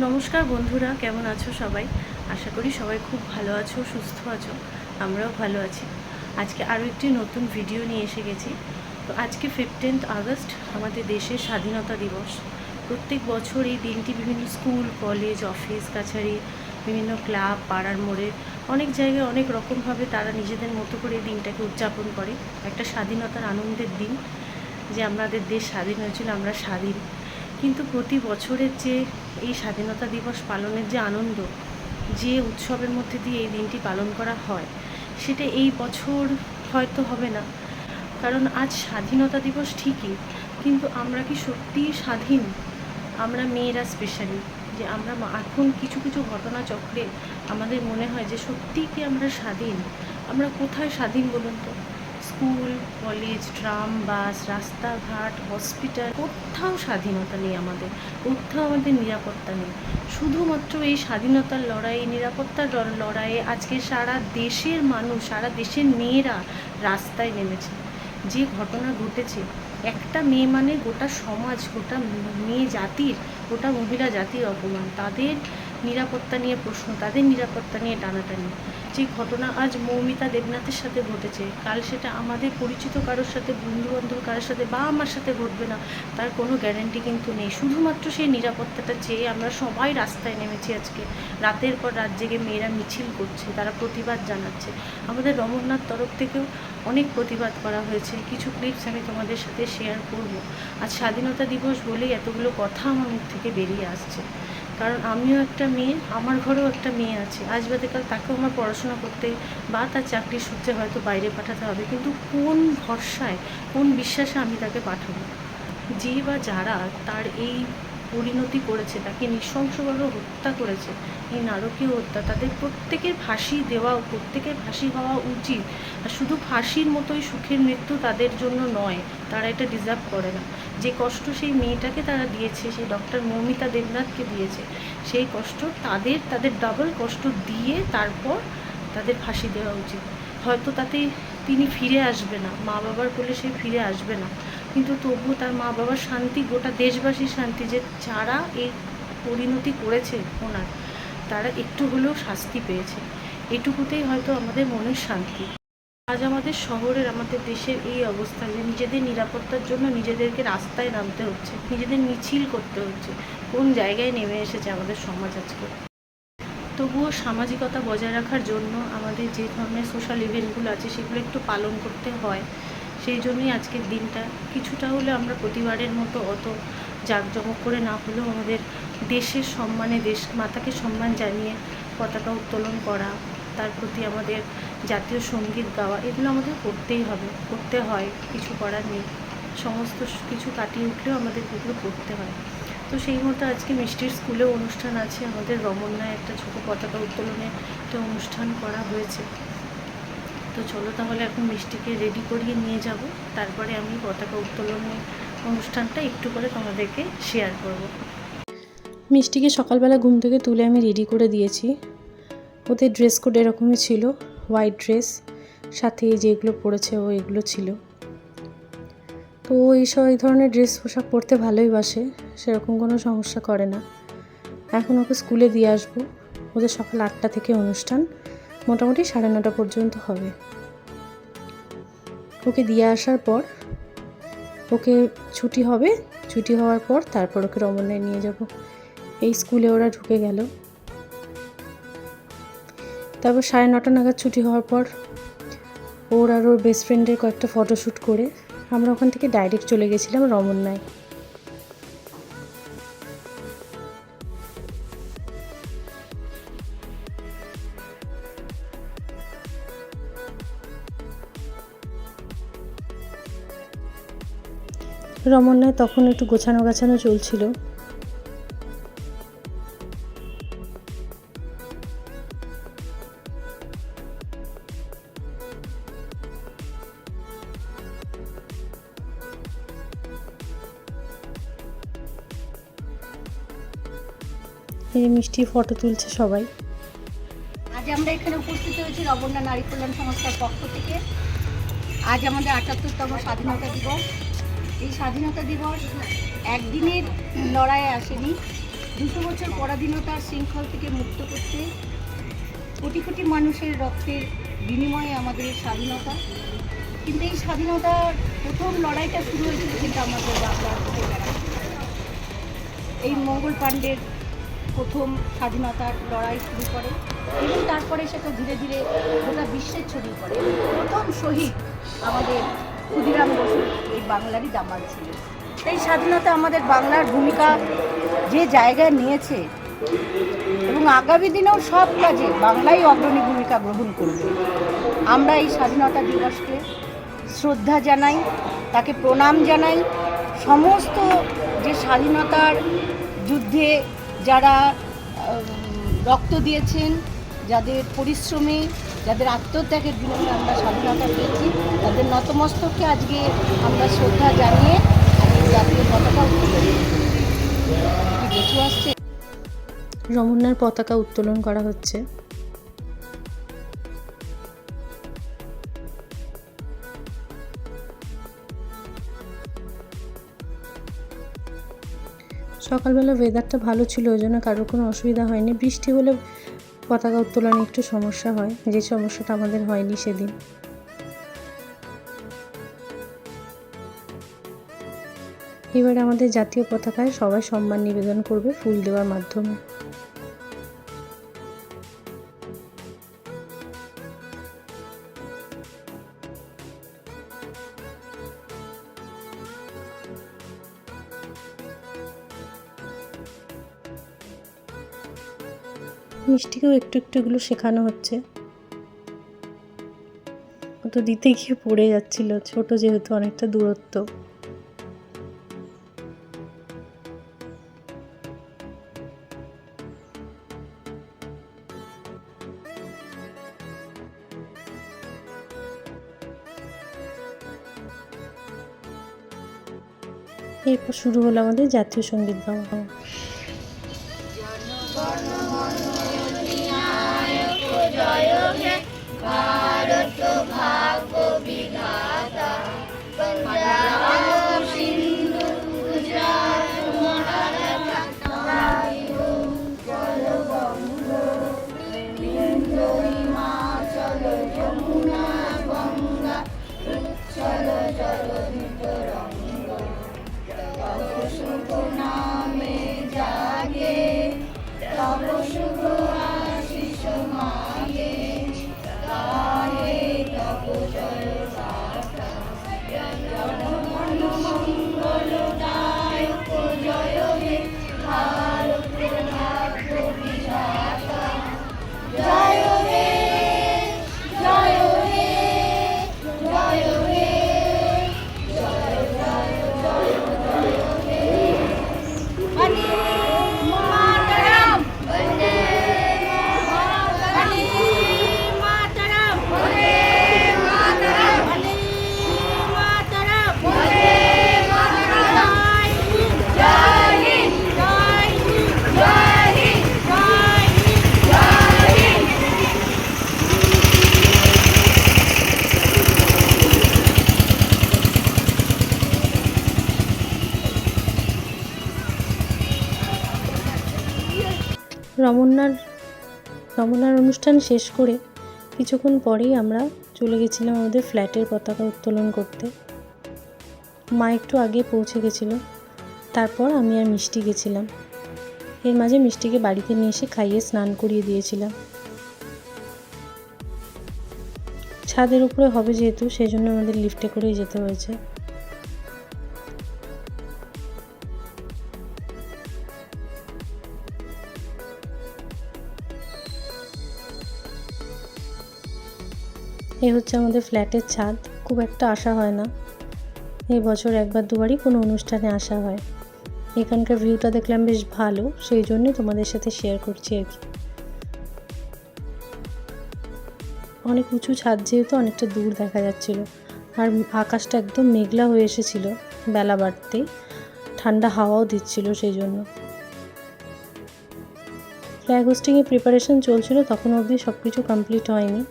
নমস্কার বন্ধুরা, কেমন আছো সবাই? আশা করি সবাই খুব ভালো আছো, সুস্থ আছো, আমরাও ভালো আছি। আজকে আরও একটি নতুন ভিডিও নিয়ে এসে গেছি। তো আজকে ফিফটিন্থ আগস্ট, আমাদের দেশের স্বাধীনতা দিবস। প্রত্যেক বছর এই দিনটি বিভিন্ন স্কুল, কলেজ, অফিস, কাছারি, বিভিন্ন ক্লাব, পাড়ার মোড়ে অনেক জায়গায় অনেক রকমভাবে তারা নিজেদের মতো করে এই দিনটাকে উদযাপন করে। একটা স্বাধীনতার আনন্দের দিন যে আমাদের দেশ স্বাধীন হয়েছিল, আমরা স্বাধীন। কিন্তু প্রতি বছরের যে এই স্বাধীনতা দিবস পালনের যে আনন্দ, যে উৎসবের মধ্যে দিয়ে এই দিনটি পালন করা হয়, সেটা এই বছর হয়তো হবে না। কারণ আজ স্বাধীনতা দিবস ঠিকই, কিন্তু আমরা কি সত্যিই স্বাধীন? আমরা মেয়েরা স্পেশালি যে আমরা এখন কিছু কিছু ঘটনা চক্রে আমাদের মনে হয় যে সত্যিই কি আমরা স্বাধীন? আমরা কোথায় স্বাধীন বলুন তো? স্কুল, কলেজ, ট্রাম, বাস, রাস্তাঘাট, হসপিটাল, কোথাও স্বাধীনতা নেই আমাদের, কোথাও আমাদের নিরাপত্তা নেই। শুধুমাত্র এই স্বাধীনতার লড়াই, নিরাপত্তার লড়াইয়ে আজকে সারা দেশের মানুষ, সারা দেশের মেয়েরা রাস্তায় নেমেছে। যে ঘটনা ঘটেছে, একটা মেয়ে মানে গোটা সমাজ, গোটা মেয়ে জাতির, গোটা মহিলা জাতির অপমান। তাদের নিরাপত্তা নিয়ে প্রশ্ন, তাদের নিরাপত্তা নিয়ে টানাটানি। যে ঘটনা আজ মৌমিতা দেবনাথের সাথে ঘটেছে, কাল সেটা আমাদের পরিচিত কারোর সাথে বন্ধু বান্ধব কারোর সাথে বা আমার সাথে ঘটবে না, তার কোনো গ্যারান্টি কিন্তু নেই। শুধুমাত্র সেই নিরাপত্তাটা চেয়ে আমরা সবাই রাস্তায় নেমেছি আজকে। রাতের পর রাত জেগে মেয়েরা মিছিল করছে, তারা প্রতিবাদ জানাচ্ছে। আমাদের রমরনাথ তরফ থেকেও অনেক প্রতিবাদ করা হয়েছে। কিছু ক্লিপস আমি তোমাদের সাথে শেয়ার করব। আজ স্বাধীনতা দিবস বলেই এতগুলো কথা আমার মুখ থেকে বেরিয়ে আসছে। কারণ আমিও একটা মেয়ে, আমার ঘরেও একটা মেয়ে আছে। আজ বাদে কাল তাকেও আমার পড়াশোনা করতে বা তার চাকরির সূত্রে হয়তো বাইরে পাঠাতে হবে, কিন্তু কোন ভরসায়, কোন বিশ্বাসে আমি তাকে পাঠাবো? যে বা যারা তার এই পরিণতি করেছে, তাকে নৃশংসভাবে হত্যা করেছে, এই নারকীয় হত্যা, তাদের প্রত্যেকের ফাঁসি দেওয়া, প্রত্যেকের ফাঁসি হওয়া উচিত। আর শুধু ফাঁসির মতোই সুখের মৃত্যু তাদের জন্য নয়, তারা এটা ডিজার্ভ করে না। যে কষ্ট সেই মেয়েটাকে তারা দিয়েছে, সেই ডক্টর মৌমিতা দেবনাথকে দিয়েছে, সেই কষ্ট তাদের তাদের ডাবল কষ্ট দিয়ে তারপর তাদের ফাঁসি দেওয়া উচিত। হয়তো তাতে তিনি ফিরে আসবে না মা বাবার বলে সে ফিরে আসবে না। কিন্তু তবুও তার মা বাবার শান্তি, গোটা দেশবাসীর শান্তি যে যারা এই পরিণতি করেছে ওনার, তারা একটু হলেও শাস্তি পেয়েছে। এটুকুতেই হয়তো আমাদের মনের শান্তি। আজ আমাদের শহরের, আমাদের দেশের এই অবস্থা যে নিজেদের নিরাপত্তার জন্য নিজেদেরকে রাস্তায় নামতে হচ্ছে, নিজেদের মিছিল করতে হচ্ছে, কোন জায়গায় নেমে এসেছে আমাদের সমাজ আজকে? তবুও সামাজিকতা বজায় রাখার জন্য আমাদের যে ধরনের সোশ্যাল ইভেন্টগুলো আছে, সেগুলো একটু পালন করতে হয়। সেই জন্যই আজকের দিনটা। কিছুটা হলে আমরা প্রতিবারের মতো অত জাঁকজমক করে না হলেও আমাদের দেশের সম্মানে, দেশ মাতাকে সম্মান জানিয়ে পতাকা উত্তোলন করা, তার প্রতি আমাদের জাতীয় সংগীত গাওয়া, এগুলো আমাদের করতেই হবে, করতে হয়, কিছু করার নেই। সমস্ত কিছু কাটিয়ে উঠলেও আমাদের এগুলো করতে হয়। তো সেই মতো আজকে মিষ্টির স্কুলেও অনুষ্ঠান আছে, আমাদের রমন্যায় একটা ছোটো পতাকা উত্তোলনের একটা অনুষ্ঠান করা হয়েছে। তো চলো তাহলে এখন মিষ্টিকে রেডি করিয়ে নিয়ে যাব। তারপরে আমি পতাকা উত্তোলনের অনুষ্ঠানটা একটু করে তোমাদেরকে শেয়ার করব। মিষ্টিকে সকালবেলা ঘুম থেকে তুলে আমি রেডি করে দিয়েছি। ওদের ড্রেস কোড এরকমই ছিল হোয়াইট ড্রেস সাথে যেগুলো পরেছে ও এগুলো ছিল। তো এইসব এই ধরনের ড্রেস পোশাক পরতে ভালোই বাসে, সেরকম কোনো সমস্যা করে না। এখন ওকে স্কুলে দিয়ে আসব। ওদের সকাল আটটা থেকে অনুষ্ঠান। মোটামুটি সাড়ে নটা পর্যন্ত হবে। ওকে দিয়ে আসার পর, ওকে ছুটি হবে, ছুটি হওয়ার পর তারপর ওকে রমনায় নিয়ে যাব। এই স্কুলে ওরা ঢুকে গেল। তারপর সাড়ে নটা নাগাদ ছুটি হওয়ার পর ওর আর ওর বেস্ট ফ্রেন্ডের কয়েকটা ফটোশ্যুট করে আমরা ওখান থেকে ডাইরেক্ট চলে গেছিলাম রমন্যায় তখন একটু গোছানো গাছানো চলছিল। এই মিষ্টি ফটো তুলছে সবাই। আজ আমরা এখানে উপস্থিত হয়েছি রবন্যা নারী কল্যাণ সংস্থার পক্ষ থেকে। আজ আমাদের আটাত্তরতম স্বাধীনতা দিবস। এই স্বাধীনতা দিবস একদিনের লড়াইয়ে আসেনি। দুশো বছর পরাধীনতার শৃঙ্খল থেকে মুক্ত করতে কোটি কোটি মানুষের রক্তের বিনিময়ে আমাদের স্বাধীনতা। কিন্তু এই স্বাধীনতার প্রথম লড়াইটা শুরু হয়েছিল কিন্তু আমাদের বাংলার এই মঙ্গল পাণ্ডের প্রথম স্বাধীনতার লড়াই শুরু করে এবং তারপরে সেটা ধীরে ধীরে গোটা বিশ্বের ছড়িয়ে পড়ে প্রথম শহীদ আমাদের ক্ষুদিরাম বসু, এই বাংলারই দামাল ছিল। এই স্বাধীনতা আমাদের বাংলার ভূমিকা যে জায়গায় নিয়েছে, এবং আগামী দিনেও সব কাজে বাংলাই অগ্রণী ভূমিকা গ্রহণ করবে। আমরা এই স্বাধীনতা দিবসকে শ্রদ্ধা জানাই, তাকে প্রণাম জানাই। সমস্ত যে স্বাধীনতার যুদ্ধে যারা রক্ত দিয়েছেন, যাদের পরিশ্রমে যাদের আত্মত্যাগের বিনিময়ে আমরা স্বাধীনতা পেয়েছি, তাদের নতমস্তককে আজকে আমরা শ্রদ্ধা জানিয়ে জাতীয় পতাকা উত্তোলন করছি। কি বেশি আসছে। রমন্যার পতাকা উত্তোলন করা হচ্ছে। সকালবেলা ওয়েদারটা ভালো ছিল, ওই জন্য কারোর কোনো অসুবিধা হয়নি। বৃষ্টি হলে পতাকা উত্তোলনে একটু সমস্যা হয়, যে সমস্যাটা আমাদের হয়নি সেদিন। এবার আমাদের জাতীয় পতাকায় সবাই সম্মান নিবেদন করবে ফুল দেওয়ার মাধ্যমে। মিষ্টিকেও একটু একটু এগুলো শেখানো হচ্ছে। ও তো দিতে গিয়ে পড়ে যাচ্ছিল, ছোট যেহেতু অনেকটা দূরত্ব। এরপর শুরু হলো আমাদের জাতীয় সংগীত গাওয়া রমন্যার রমন্যার অনুষ্ঠান শেষ করে কিছুক্ষণ পরেই আমরা চলে গেছিলাম আমাদের ফ্ল্যাটের পতাকা উত্তোলন করতে। মা একটু আগে পৌঁছে গেছিল, তারপর আমি আর মিষ্টি গেছিলাম। এর মাঝে মিষ্টিকে বাড়িতে নিয়ে এসে খাইয়ে স্নান করিয়ে দিয়েছিলাম। ছাদের উপরে হবে যেহেতু সেই জন্য আমাদের লিফটে করেই যেতে হয়েছে। এই হচ্ছে আমাদের ফ্ল্যাটের ছাদ। খুব একটা আসা হয় না। এই বছর একবার দুবারই কোনো অনুষ্ঠানে আসা হয়। এখানকার ভিউটা দেখলাম বেশ ভালো, সেই জন্য তোমাদের সাথে শেয়ার করছি আর কি। অনেক উঁচু ছাদ যেহেতু অনেকটা দূর দেখা যাচ্ছিল। আর আকাশটা একদম মেঘলা হয়ে এসেছিল বেলা বাড়তেই। ঠান্ডা হাওয়াও দিচ্ছিল সেই জন্য। ফ্ল্যাগ হোস্টিংয়ের প্রিপারেশন চলছিল, তখন অবধি সব কিছু কমপ্লিট হয়নি।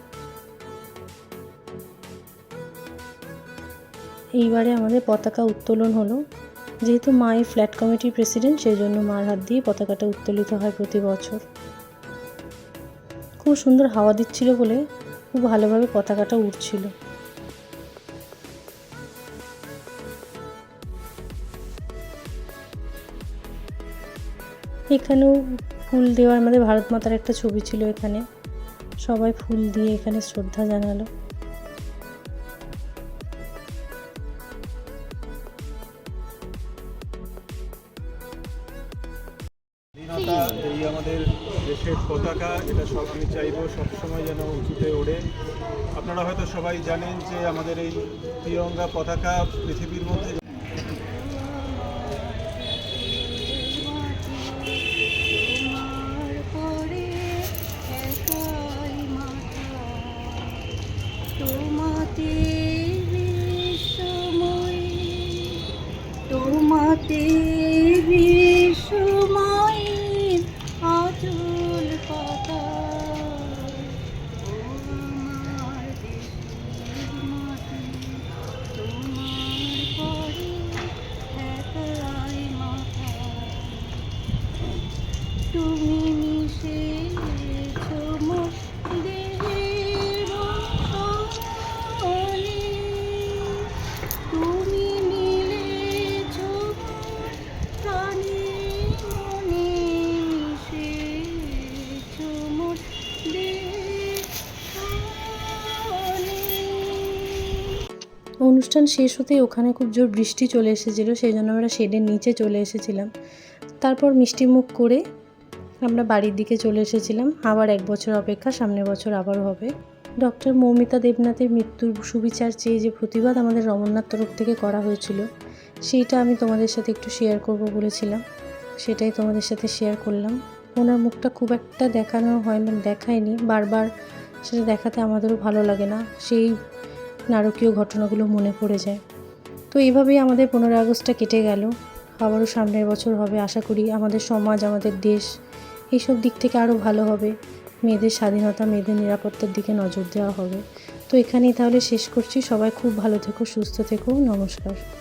এইবারে আমাদের পতাকা উত্তোলন হলো। যেহেতু মা এই ফ্ল্যাট কমিটির প্রেসিডেন্ট সেই জন্য মার হাত দিয়ে পতাকাটা উত্তোলিত হয় প্রতি বছর। খুব সুন্দর হাওয়া দিচ্ছিল বলে খুব ভালোভাবে পতাকাটা উঠছিল এখানেও ফুল দেওয়ার, আমাদের ভারত মাতার একটা ছবি ছিল এখানে। সবাই ফুল দিয়ে এখানে শ্রদ্ধা জানালো। স্বাধীনতা এই আমাদের দেশের পতাকা এটা সব আমি চাইব সবসময় যেন উঁচুতে ওড়ে। আপনারা হয়তো সবাই জানেন যে আমাদের এই তিরঙ্গা পতাকা পৃথিবীর মধ্যে তোমাতে তুমি অনুষ্ঠান শেষ হতেই ওখানে খুব জোর বৃষ্টি চলে এসেছিল, সেই জন্য আমরা শেডের নিচে চলে এসেছিলাম। তারপর মিষ্টি মুখ করে আমরা বাড়ির দিকে চলে এসেছিলাম। আবার এক বছর অপেক্ষা, সামনের বছর আবারও হবে। ডক্টর মৌমিতা দেবনাথের মৃত্যুর সুবিচার চেয়ে যে প্রতিবাদ আমাদের রমন্নাথ তরফ থেকে করা হয়েছিল, সেইটা আমি তোমাদের সাথে একটু শেয়ার করব বলেছিলাম। সেটাই তোমাদের সাথে শেয়ার করলাম। ওনার মুখটা খুব একটা দেখানো হয় মানে দেখায়নি। বারবার সেটা দেখাতে আমাদেরও ভালো লাগে না। সেই নারকীয় ঘটনাগুলো মনে পড়ে যায়। তো এইভাবেই আমাদের পনেরো আগস্টটা কেটে গেল। আবারও সামনের বছর হবে। আশা করি আমাদের সমাজ, আমাদের দেশ এইসব দিক থেকে আরও ভালো হবে। মেয়েদের স্বাধীনতা, মেয়েদের নিরাপত্তার দিকে নজর দেওয়া হবে। তো এখানেই তাহলে শেষ করছি। সবাই খুব ভালো থেকো, সুস্থ থেকো। নমস্কার।